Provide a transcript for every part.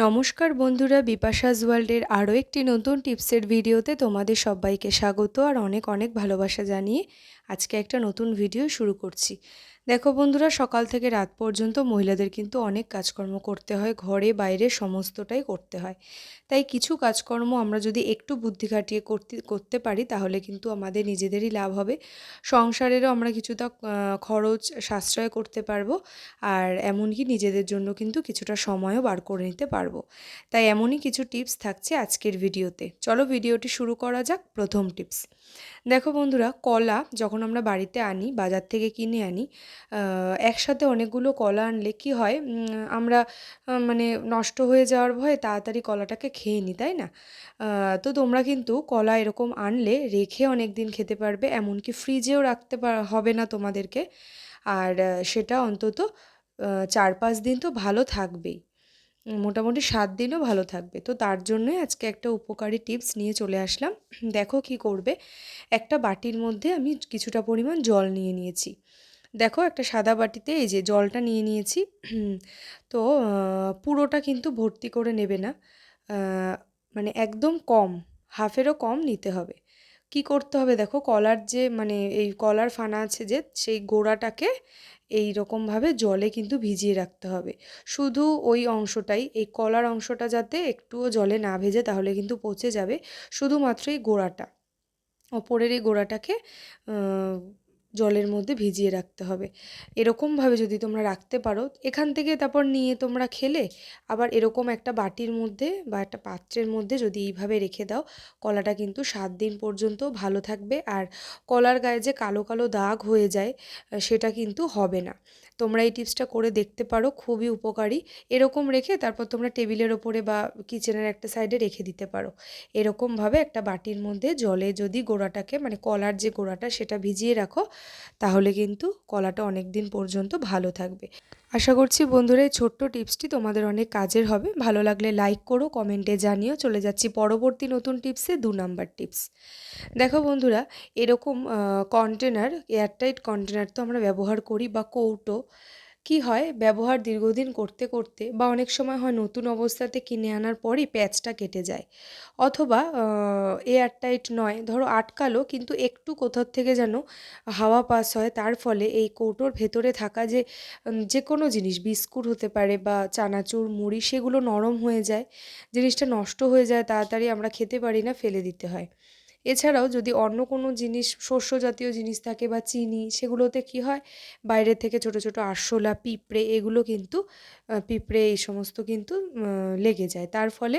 নমস্কার বন্ধুরা, বিপাশাস ওয়ার্ল্ডের আরও একটি নতুন টিপসের ভিডিওতে তোমাদের সবাইকে স্বাগত আর অনেক অনেক ভালোবাসা জানিয়ে আজকে একটা নতুন ভিডিও শুরু করছি। দেখো বন্ধুরা, সকাল থেকে রাত পর্যন্ত মহিলাদের কিন্তু অনেক কাজকর্ম করতে হয়, ঘরে, বাইরে সমস্তটাই করতে হয়। তাই কিছু কাজকর্ম আমরা যদি একটু বুদ্ধি খাটিয়ে করতে করতে পারি, তাহলে কিন্তু আমাদের নিজেদেরই লাভ হবে। সংসারেরও আমরা কিছুটা খরচ, সাশ্রয় করতে পারব, আর এমনকি নিজেদের জন্য কিন্তু কিছুটা সময়ও বার করে নিতে পারব। তাই এমনই কিছু টিপস থাকছে আজকের ভিডিওতে চলো ভিডিওটি শুরু করা যাক, প্রথম টিপস দেখো বন্ধুরা, কলা যখন আমরা বাড়িতে আনি, বাজার থেকে কিনে আনি একসাথে অনেকগুলো কলা আনলে কি হয় আমরা মানে নষ্ট হয়ে যাওয়ার ভয়ে তাড়াতাড়ি কলাটাকে খেয়ে নিই তাই না? তো তোমরা কিন্তু কলা এরকম আনলে রেখে অনেক দিন খেতে পারবে, এমনকি ফ্রিজেও রাখতে হবে না তোমাদেরকে। আর সেটা অন্তত চার পাঁচ দিন তো ভালো থাকবেই। মোটামুটি সাত দিনও ভালো থাকবে। তো তার জন্যই আজকে একটা উপকারী টিপস নিয়ে চলে আসলাম। দেখো কি করবে। একটা বাটির মধ্যে আমি কিছুটা পরিমাণ জল নিয়ে নিয়েছি। দেখো একটা সাদা বাটিতে এই যে জলটা নিয়ে নিয়েছি। তো পুরোটা কিন্তু ভর্তি করে নেবে না। মানে একদম কম, হাফেরও কম নিতে হবে। কি করতে হবে? দেখো কলার যে মানে এই কলার ফানা আছে যে, সেই গোড়াটাকে এই রকমভাবে জলে কিন্তু ভিজিয়ে রাখতে হবে। শুধু ওই অংশটাই, এই কলার অংশটা যাতে একটুও জলে না ভেজে তাহলে কিন্তু পচে যাবে। শুধুমাত্র এই গোড়াটা। ওপরের এই গোড়াটাকে জলের মধ্যে ভিজিয়ে রাখতে হবে। এরকমভাবে যদি তোমরা রাখতে পারো, এখান থেকে তারপর নিয়ে তোমরা খেলে, আবার এরকম একটা বাটির মধ্যে বা একটা পাত্রের মধ্যে যদি এইভাবে রেখে দাও, কলাটা কিন্তু সাত দিন পর্যন্ত ভালো থাকবে আর কলার গায়ে যে কালো কালো দাগ হয়ে যায় সেটা কিন্তু হবে না। তোমরা এই টিপসটা করে দেখতে পারো, খুবই উপকারী। এরকম রেখে তারপর তোমরা টেবিলের ওপরে বা কিচেনের একটা সাইডে রেখে দিতে পারো। এরকমভাবে একটা বাটির মধ্যে জলে যদি গোড়াটাকে মানে কলার যে গোড়াটা, সেটা ভিজিয়ে রাখো তাহলে কিন্তু কলাটা অনেক দিন পর্যন্ত ভালো থাকবে। আশা করছি বন্ধুরা এই ছোট্ট টিপসটি তোমাদের অনেক কাজের হবে। ভালো লাগলে লাইক করো কমেন্টে জানিও। চলে যাচ্ছি পরবর্তী নতুন টিপসে দু নাম্বার টিপস দেখো বন্ধুরা, এরকম কন্টেনার এয়ারটাইট কন্টেনার তো আমরা ব্যবহার করি বা কৌটো কি হয়? ব্যবহার দীর্ঘদিন করতে করতে বা অনেক সময় হয় নতুন অবস্থাতে কিনে আনার পরই প্যাচটা কেটে যায়। অথবা এয়ার টাইট নয়, ধরো আটকালো কিন্তু একটু কোথার থেকে যেন হাওয়া পাস হয় তার ফলে এই কৌটোর ভেতরে থাকা যে যে কোনো জিনিস, বিস্কুট হতে পারে বা চানাচুর, মুড়ি সেগুলো নরম হয়ে যায়। জিনিসটা নষ্ট হয়ে যায়, তাড়াতাড়ি আমরা খেতে পারি না, ফেলে দিতে হয়। এছাড়াও যদি অন্য কোনো জিনিস, শস্য জাতীয় জিনিস থাকে বা চিনি, সেগুলোতে কি হয়? বাইরে থেকে ছোট ছোট আরশোলা, পিঁপড়ে এগুলো কিন্তু পিঁপড়ে এই সমস্ত কিন্তু লেগে যায়। তার ফলে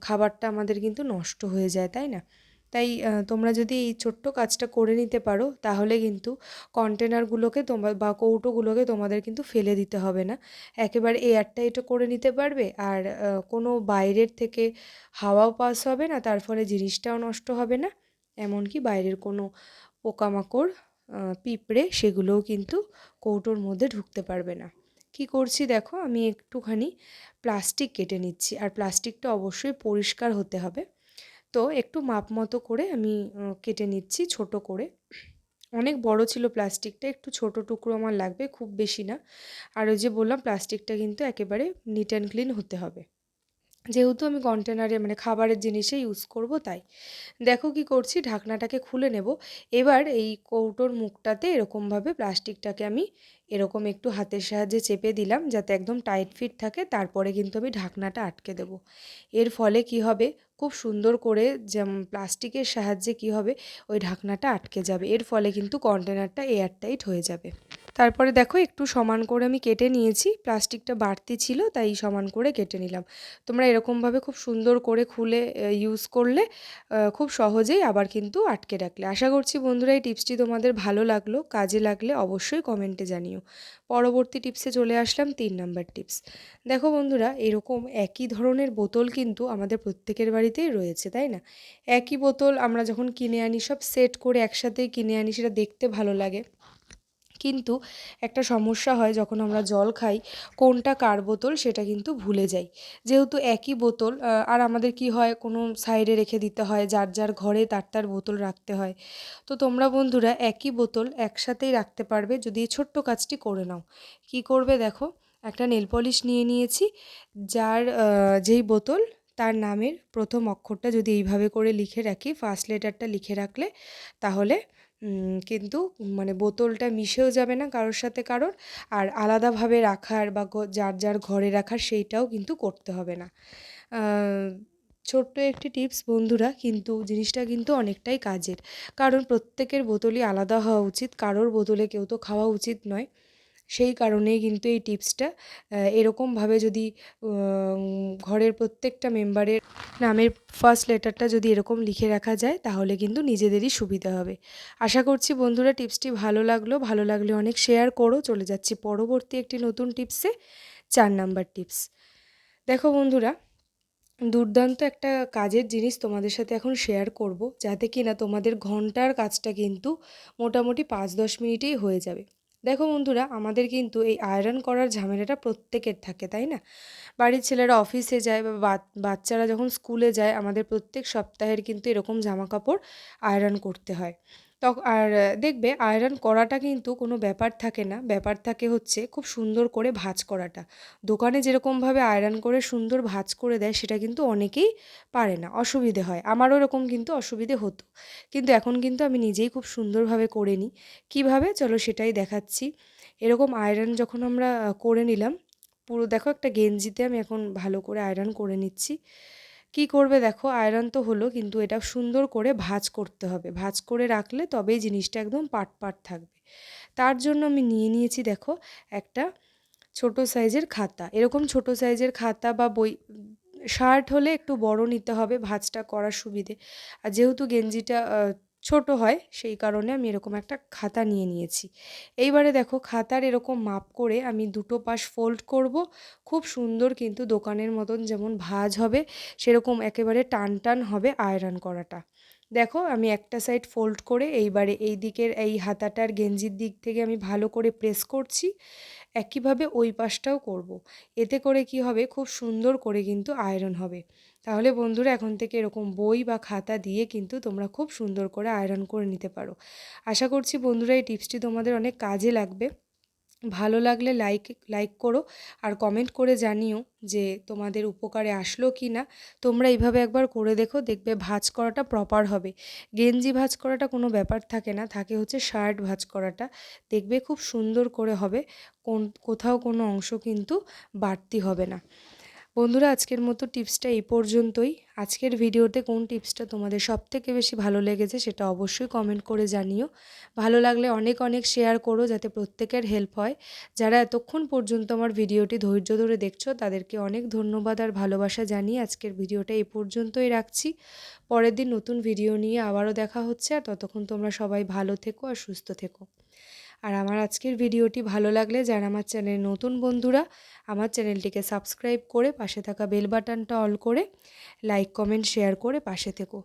খাবারটা আমাদের কিন্তু নষ্ট হয়ে যায়, তাই না? তাই তোমরা যদি এই ছোট্ট কাজটা করে নিতে পারো, তাহলে কিন্তু কন্টেনারগুলোকে তোমার বা কৌটোগুলোকে তোমাদের কিন্তু ফেলে দিতে হবে না। একেবারে এয়ারটাইটও করে নিতে পারবে, আর কোনো বাইরের থেকে হাওয়াও পাস হবে না, তার ফলে জিনিসটাও নষ্ট হবে না। এমনকি বাইরের কোনো পোকামাকড় পিঁপড়ে সেগুলোও কিন্তু কৌটোর মধ্যে ঢুকতে পারবে না। কি করছি দেখো, আমি একটুখানি প্লাস্টিক কেটে নিচ্ছি, আর প্লাস্টিকটা অবশ্যই পরিষ্কার হতে হবে। তো একটু মাপ মতো করে আমি কেটে নিচ্ছি ছোট করে। অনেক বড় ছিল প্লাস্টিকটা, একটু ছোট টুকরো আমার লাগবে, খুব বেশি না। আর ওই যে বললাম, প্লাস্টিকটা কিন্তু একেবারে নিট অ্যান্ড ক্লিন হতে হবে। যেহেতু আমি কন্টেনারে মানে খাবারের জিনিসে ইউজ করব তাই। দেখো কি করছি, ঢাকনাটাকে খুলে নেব। এবার এই কৌটোর মুখটাতে এরকমভাবে প্লাস্টিকটাকে আমি এরকম একটু হাতের সাহায্যে চেপে দিলাম, যাতে একদম টাইট ফিট থাকে। তারপরে কিন্তু আমি ঢাকনাটা আটকে দেব। এর ফলে কি হবে? খুব সুন্দর করে যেমন প্লাস্টিকের সাহায্যে কি হবে, ওই ঢাকনাটা আটকে যাবে। এর ফলে কিন্তু কন্টেনারটা এয়ারটাইট হয়ে যাবে। তারপরে দেখো একটু সমান করে আমি কেটে নিয়েছি। প্লাস্টিকটা বাড়তি ছিল, তাই সমান করে কেটে নিলাম। তোমরা এরকমভাবে খুব সুন্দর করে খুলে ইউজ করলে খুব সহজেই আবার কিন্তু আটকে রাখলে। আশা করছি বন্ধুরা এই টিপসটি তোমাদের ভালো লাগল, কাজে লাগলে অবশ্যই কমেন্টে জানিও। পরবর্তী টিপসে চলে আসলাম তিন নাম্বার টিপস। দেখো বন্ধুরা, এরকম একই ধরনের বোতল কিন্তু আমাদের প্রত্যেকের বাড়িতেই রয়েছে, তাই না? একই বোতল আমরা যখন কিনে আনি, সব সেট করে একসাথেই কিনে আনি, সেটা দেখতে ভালো লাগে। কিন্তু একটা সমস্যা হয় যখন আমরা জল খাই, কোনটা কার বোতল সেটা কিন্তু ভুলে যাই। যেহেতু একই বোতল আর আমাদের কি হয়, কোনো সাইডে রেখে দিতে হয়, যার যার ঘরে তার তার বোতল রাখতে হয়। তো তোমরা বন্ধুরা একই বোতল একসাথেই রাখতে পারবে যদি এই ছোট্ট কাজটি করে নাও। কি করবে দেখো, একটা নেল পলিশ নিয়ে নিয়েছি, যার যেই বোতল তার নামের প্রথম অক্ষরটা যদি এইভাবে করে লিখে রাখি, ফার্স্ট লেটারটা লিখে রাখলে তাহলে কিন্তু মানে বোতলটা মিশেও যাবে না কারোর সাথে কারোর। আর আলাদাভাবে রাখার বা যার যার ঘরে রাখার সেইটাও কিন্তু করতে হবে না। ছোট্ট একটি টিপস বন্ধুরা, কিন্তু জিনিসটা কিন্তু অনেকটাই কাজের। কারণ প্রত্যেকের বোতলই আলাদা হওয়া উচিত, কারোর বোতলে কেউ তো খাওয়া উচিত নয়। সেই কারণেই কিন্তু এই টিপসটা এরকমভাবে যদি ঘরের প্রত্যেকটা মেম্বারের নামের ফার্স্ট লেটারটা যদি এরকম লিখে রাখা যায়, তাহলে কিন্তু নিজেদেরই সুবিধা হবে। আশা করছি বন্ধুরা টিপসটি ভালো লাগল। ভালো লাগলে অনেক শেয়ার করো। চলে যাচ্ছি পরবর্তী একটি নতুন টিপসে, চার নাম্বার টিপস। দেখো বন্ধুরা, দুর্দান্ত একটা কাজের জিনিস তোমাদের সাথে এখন শেয়ার করব, যাতে কি না তোমাদের ঘণ্টার কাজটা কিন্তু মোটামুটি পাঁচ দশ মিনিটেই হয়ে যাবে। দেখো বন্ধুরা, আমাদের কিন্তু এই আয়রন করার ঝামেলাটা প্রত্যেকের থাকে, তাই না? বাড়ির ছেলেরা অফিসে যায় বা বাচ্চারা যখন স্কুলে যায়, আমাদের প্রত্যেক সপ্তাহের কিন্তু এরকম জামা কাপড় আয়রন করতে হয়। তখন আর দেখবে আয়রন করাটা কিন্তু কোনো ব্যাপার থাকে না। ব্যাপার থাকে হচ্ছে খুব সুন্দর করে ভাঁজ করাটা। দোকানে যেরকমভাবে আয়রন করে সুন্দর ভাঁজ করে দেয় সেটা কিন্তু অনেকেই পারে না। অসুবিধে হয়। আমারও এরকম কিন্তু অসুবিধে হতো। কিন্তু এখন কিন্তু আমি নিজেই খুব সুন্দরভাবে করে নিই। কীভাবে? চলো সেটাই দেখাচ্ছি। এরকম আয়রন যখন আমরা করে নিলাম, পুরো দেখো একটা গেঞ্জিতে আমি এখন ভালো করে আয়রন করে নিচ্ছি। কি করবে? দেখো আয়রন তো হলো, কিন্তু এটা সুন্দর করে ভাজ করতে হবে। ভাজ করে রাখলে তবেই জিনিসটা একদম পাট পাট থাকবে। তার জন্য আমি নিয়ে নিয়েছি, দেখো, একটা ছোট সাইজের খাতা। এরকম ছোট সাইজের খাতা বা বই শার্ট হলে একটু বড় নিতে হবে ভাজটা করার সুবিধে। আর যেহেতু গেঞ্জিটা ছোট হয়, সেই কারণে আমি এরকম একটা খাতা নিয়ে নিয়েছি। এইবারে দেখো খাতার এরকম মাপ করে আমি দুটো পাশ ফোল্ড করব। খুব সুন্দর কিন্তু দোকানের মতন যেমন ভাঁজ হবে, সেরকম একেবারে টান টান হবে আয়রন করাটা। দেখো আমি একটা সাইড ফোল্ড করে এইবারে এই দিকের এই হাতাটার গেঞ্জির দিক থেকে আমি ভালো করে প্রেস করছি। একইভাবে ওই পাশটাও করব। এতে করে কি হবে? খুব সুন্দর করে কিন্তু আয়রন হবে। তাহলে বন্ধুরা, এখন থেকে এরকম বই বা খাতা দিয়ে কিন্তু তোমরা খুব সুন্দর করে আয়রন করে নিতে পারো। আশা করছি বন্ধুরা, এই টিপসটি তোমাদের অনেক কাজে লাগবে। ভালো লাগলে লাইক লাইক করো আর কমেন্ট করে জানিও যে তোমাদের উপকারে আসলো কি না তোমরা এইভাবে একবার করে দেখো, দেখবে ভাজ করাটা প্রপার হবে। গেঞ্জি ভাজ করাটা কোনো ব্যাপার থাকে না, থাকে হচ্ছে শার্ট ভাজ করাটা। দেখবে খুব সুন্দর করে হবে, কোন, কোথাও কোনো অংশ কিন্তু বাড়তি হবে না। বন্ধুরা, আজকের মতো টিপসটা এই পর্যন্তই। আজকের ভিডিওতে কোন টিপসটা তোমাদের সব থেকে বেশি ভালো লেগেছে সেটা অবশ্যই কমেন্ট করে জানিও। ভালো লাগলে অনেক অনেক শেয়ার করো যাতে প্রত্যেকের হেল্প হয়। যারা এতক্ষণ পর্যন্ত আমার ভিডিওটি ধৈর্য ধরে দেখছ, তাদেরকে অনেক ধন্যবাদ আর ভালোবাসা জানিয়ে আজকের ভিডিওটা এই পর্যন্তই রাখছি। পরের দিন নতুন ভিডিও নিয়ে আবারও দেখা হচ্ছে, আর ততক্ষণ তোমরা সবাই ভালো থেকো আর সুস্থ থেকো। আর আমার আজকের ভিডিওটি ভালো লাগলে যারা আমার চ্যানেলের নতুন বন্ধুরা, আমার চ্যানেলটিকে সাবস্ক্রাইব করে পাশে থাকা বেল বাটনটা অল করে, লাইক, কমেন্ট, শেয়ার করে পাশে থেকো।